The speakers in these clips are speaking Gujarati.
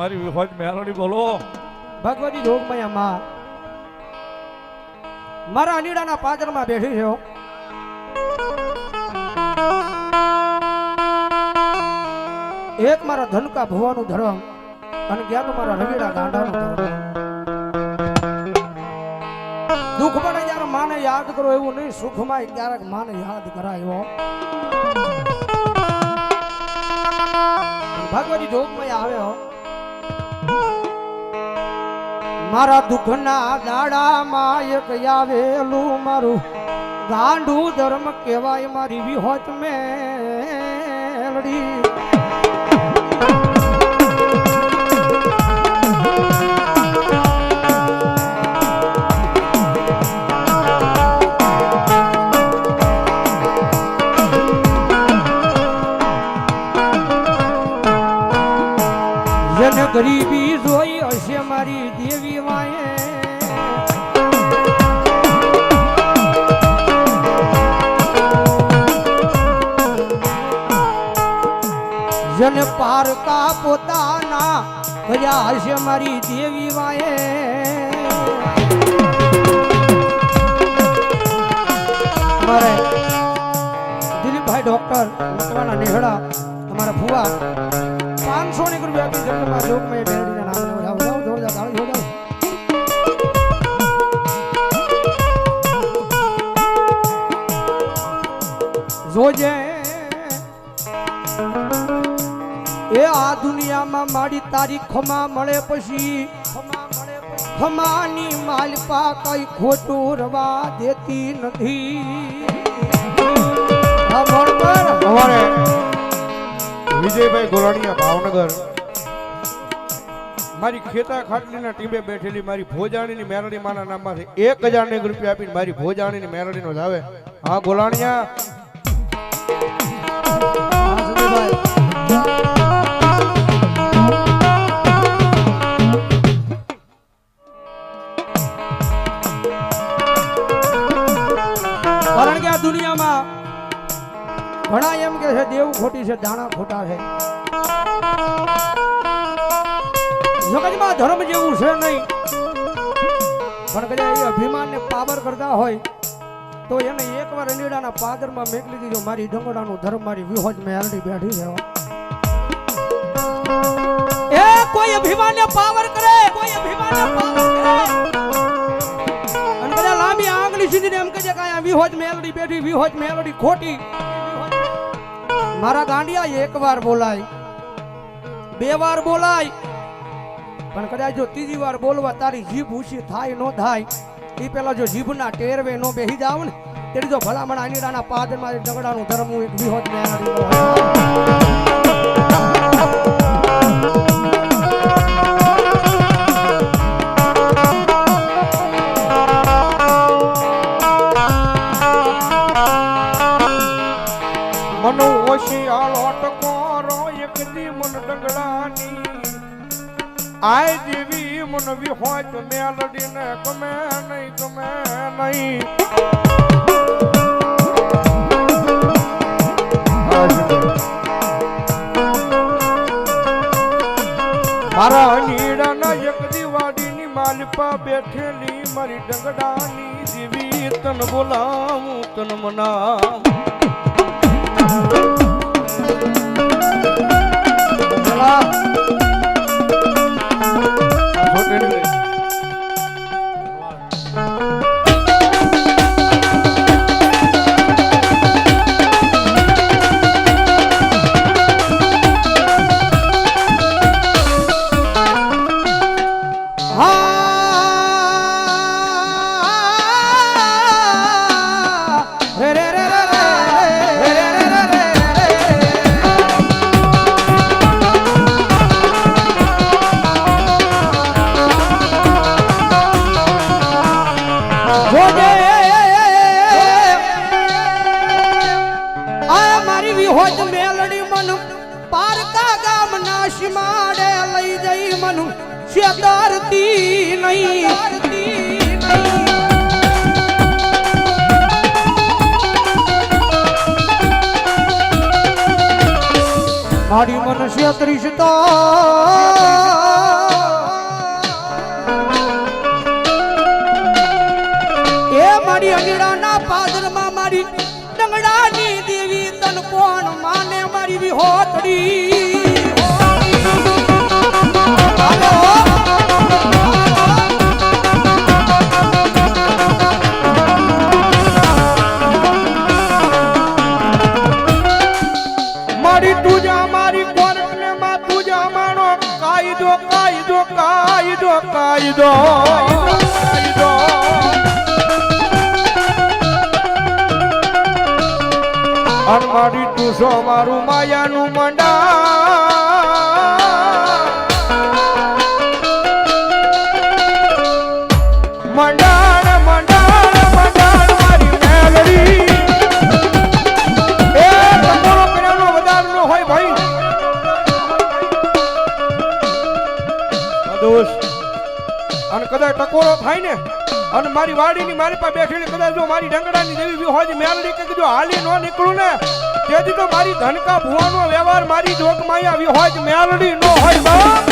મારી વિહોજ મેલડી બોલો. ભગવતી જોગમય અમ્મા મારા અનીડાના પાદરમાં બેઠી છે એક મારા ધનકા ભવાનું ધર્મ અને જ્ઞાન મારા રવિડા ગાંડાનું ધર્મ. દુઃખ પડે જ્યારે માને યાદ કરો, એવું નહીં, સુખમાં ક્યારેક માને યાદ કરાય હો. ભગવતી જોગમય આવે હો. મારા દુઃખના દાડામાં એક આવેલું મારું ગાંડું ધર્મ કહેવાય મારી વિહોત મેલડી. જેને પારકા પોતાના કર્યા હશે મારી દેવી માએ મારે દિલીપભાઈ ડોક્ટર મકવાના નેહડા અમારા ફુવા પાંચસો ની રૂપિયા આપી જગતમાં લોકમય બેરડીના નામ જોજે દુનિયામાં મારી તારી ખમા મળે પછી. ખમાની માલપા કઈ ખોટું રવા દેતી નથી. વિજયભાઈ ગોરાણીયા ભાવનગર. મારી ખેતા ખાટલીના ટીમે બેઠેલી મારી ભોજાણીની મેરડી માના નામમાંથી એક હજાર ને રૂપિયા આપીને મારી ભોજાણીની મેરડીનો જ આવે. હા ગોલાણીયા કારણ કે આ દુનિયામાં ઘણા એમ કે છે દેવ ખોટી છે દાણા ખોટા છે. જગતમાં ધર્મ જેવું છે નહીં. પણ કદાચ એ અભિમાનને પાવર કરતા હોય તો એને એકવાર અનીડાના પાદરમાં મેકલી દીધો મારી ડંગોડાનું ધર્મ મારી વિહોજ મેં હાલડી બેઠી છે. એ કોઈ અભિમાનને પાવર કરે કોઈ અભિમાનને પાવર કરે. આંગળી સીધીને એમ કહે છે કે અહીંયા વિહોજ મેલડી બેઠી, વિહોજ મેલડી ખોટી. મારા ગાંડિયા એકવાર બોલાય, બે વાર બોલાય. પણ કદાચ જો ત્રીજી વાર બોલવા તારી જીભ ઊંચી થાય ન થાય એ પેલા જો જીભના ટેરવે નો બેહી જાવ ને તેની જો ભલામણ આનીડાના પાદરમાં ડગડાનું ધર્મ એક વિહોજ મેલડી આય દેવી મન વિહોય તો મેલડીને ગમે નહીં ગમે નહીં. મારા નીડાના એક દિવાડીની માલપા બેઠેલી, મારી ડંગડાની દેવી તન બોલાવું, તન મનાવું. કોનું શેતારતી નહીં. મારી મન શેતરીશ તો હોય ભાઈ. આ દોસ્ત અને કદાચ ટકોરો થાય ને, અને મારી વાડીની મારી પાસે બેઠેલી કદાચ જો મારી ડંગડાની દેવી બી હોય મેલડી કે જો હાલી ન નીકળું ને તેથી તો મારી ધનકા ભુવાનો વ્યવહાર મારી જોગમાં આવી હોય મેલડી નો હોય બાપ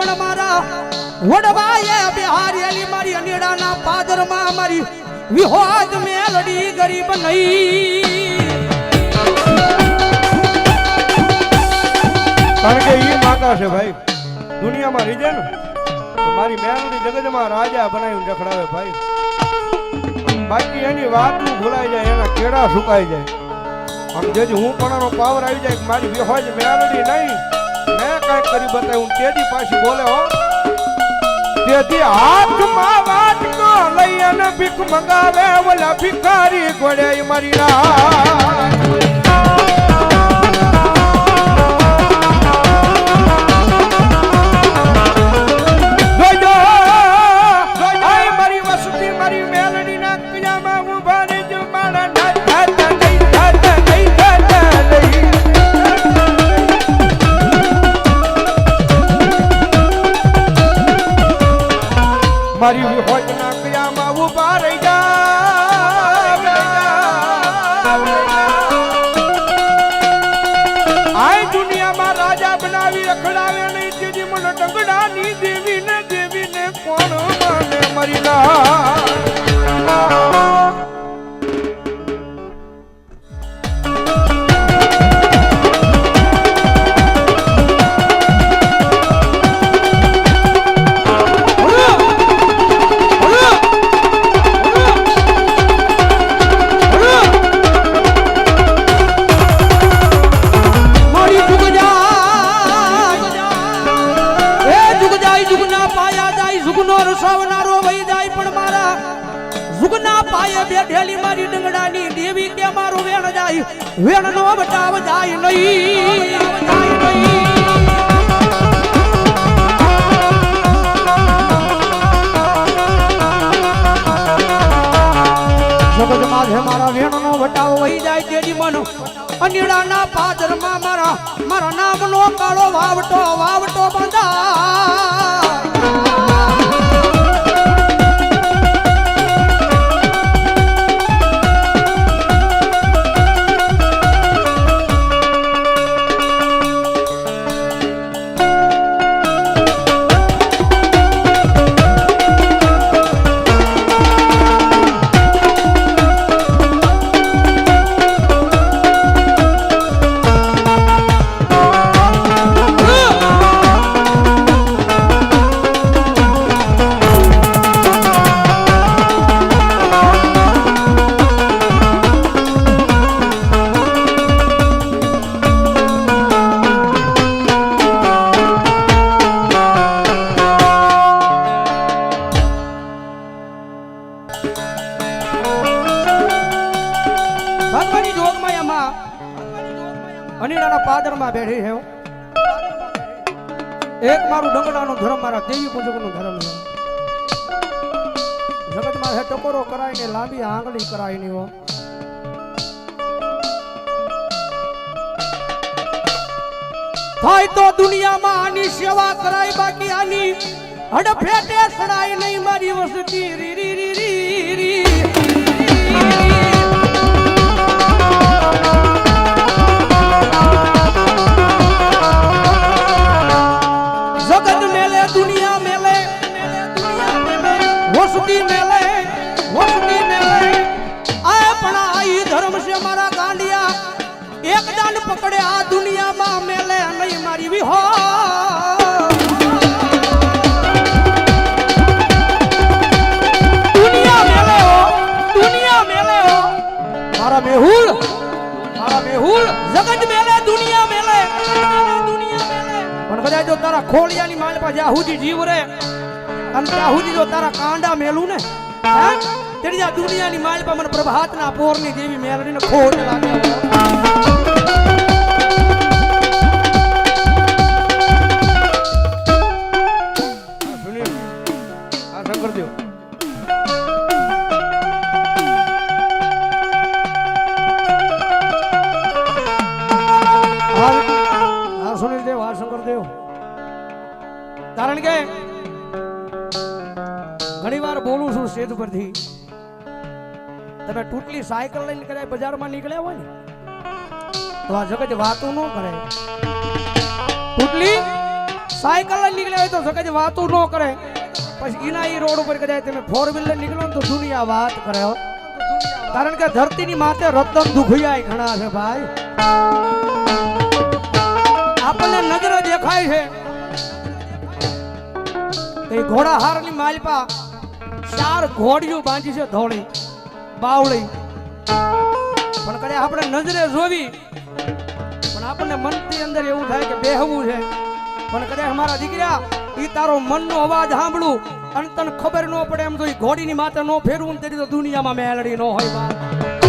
પણ મારા વડવાએ બિહારેલી મારી અનેડાના પાદરમાં મારી વિહોદ મેલડી ગરીબ નહીં. કારણ કે ઈ માતા છે ભાઈ, દુનિયામાં રીજે ને મારી મેલડી જગતમાં રાજા બનાવીને રખડાવે ભાઈ. બાકી એની વાતું ભૂલાઈ જાય, એના કેળા સુકાઈ જાય. આમ જેથી હું પણ પાવર આવી જાય મારી વિહોજ મેલડી નહીં મેં કાંઈક કરી બતાવ્યું તેજી પાછી બોલે હો. તેથી હાથમાં વાટકો લઈ અને ભીખ મંગાવે ઓલા ભિખારી ગોળે મારી રાત ઊભા રહી આય દુનિયામાં રાજા બનાવી, રખડાવે નહીં. તેથી મને ડંગડાની દેવી ને દેવી ને દેવી મારું વેણ જાય વેણ નો બટાવ જાય નહીં. મારા વેણનો વટાવ વહી જાય તેની મન અનિડાના પાદરમાં મારા મારા નામનો કાળો વાવટો વાવટો બંધા દાદરમાં બેઠી છે એક મારું ડંગડાનું ધર્મ, મારા દેવી પૂજકનું ધર્મ છે. જગતમાં હે ટકોરો કરાય ને લાંબી આંગળી કરાય હો. થાય તો દુનિયામાં આની સેવા કરાય, બાકી આની હડફેટે સડાય નહીં, મારી વસતી રી રી રી રી રી પકડે આ દુનિયામાં મેલે નહીં મારી વિહો મારા મેહુલ મારા મેહુલ જગત મેલે દુનિયા મેલે. દુનિયા મેલે પણ કદાચ જો તારા ખોળિયાની માલ પાસે આહુજી જીવ રે અને આહુજી જો તારા કાંડા મેલું ને આ દુનિયાની માલ પર મને પ્રભાતના પોરની જેવી મેલડીને ખોટ લાગે હા સુનિલ દેવ. હા શંકર કારણ કે ઘણી વાર બોલું છું સ્ટેજ પરથી તમે ટૂટલી સાયકલ લઈને કદાચ બજારમાં નીકળ્યા હોય ને, તો આ જગત વાતો ન કરે. ટૂટલી સાયકલ લઈને નીકળ્યા હોય તો જગત વાતો ન કરે. પછી એના ઈ રોડ ઉપર કદાચ તમે ફોર વ્હીલર નીકળો ને તો દુનિયા વાત કરે કારણ કે ધરતીની માથે રતન દુખિયાય ઘણા છે ભાઈ. આપણને નજરે દેખાય છે. તે ઘોડાહારની માલપા ચાર ઘોડીઓ બાંધી છે ધોળી, બાવળી. પણ કદાચ આપણે નજરે જોવી, પણ આપણને મનથી અંદર એવું થાય કે બેહવું છે. પણ કદાચ મારા દીકરા એ તારો મનનો અવાજ સાંભળું, અને તને ખબર ન પડે એમ તો એ ઘોડીની માથે ન ફેરવું ને તેથી તો દુનિયામાં મેલડી ન હોય બા